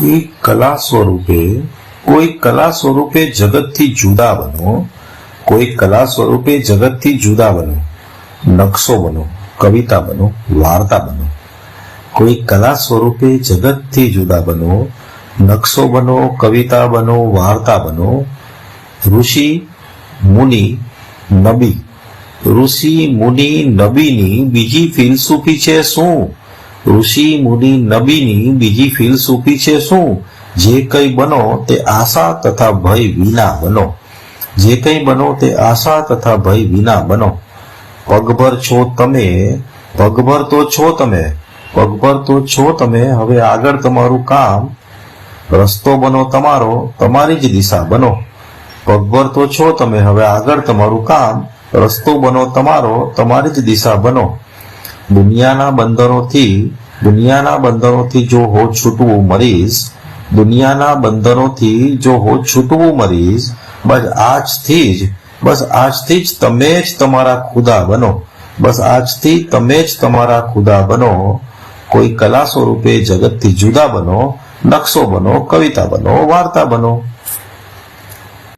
કોઈ કલા સ્વરૂપે, કોઈ કલા સ્વરૂપે જગતથી જુદા બનો, કોઈ કલા સ્વરૂપે જગતથી જુદા બનો, નકશો બનો, કવિતા બનો, વાર્તા બનો. કોઈ કલા સ્વરૂપે જગતથી જુદા બનો, નકશો બનો, કવિતા બનો, વાર્તા બનો, ઋષિ, મુનિ, નબી. ઋષિ, મુનિ, નબીની બીજી ફિલસૂફી છે શું? ઋષિ, મુનિ, નબીની બીજી ફિલસૂફી છે શું? જે કંઈ બનો તે આશા તથા ભય વિના બનો. જે કંઈ બનો તે આશા તથા ભય વિના બનો. પગભર છો તમે, પગભર તો છો તમે, પગભર તો છો તમે, હવે આગળ તમારું કામ. રસ્તો બનો તમારો, તમારી જ દિશા બનો. પગભર તો છો તમે, હવે આગળ તમારું કામ. રસ્તો બનો તમારો, તમારી જ દિશા બનો. દુનિયાના બંધનોથી દુનિયાના બંધનોથી જો હો છૂટવું મરીશ દુનિયાના બંધનોથી જો હો છૂટવું મરીશ બસ આજથી જ, બસ આજથી જ તમે જ તમારા ખુદા બનો. બસ આજથી તમે જ તમારા ખુદા બનો. કોઈ કલા સ્વરૂપે જગતથી જુદા બનો, નકશો બનો, કવિતા બનો, વાર્તા બનો.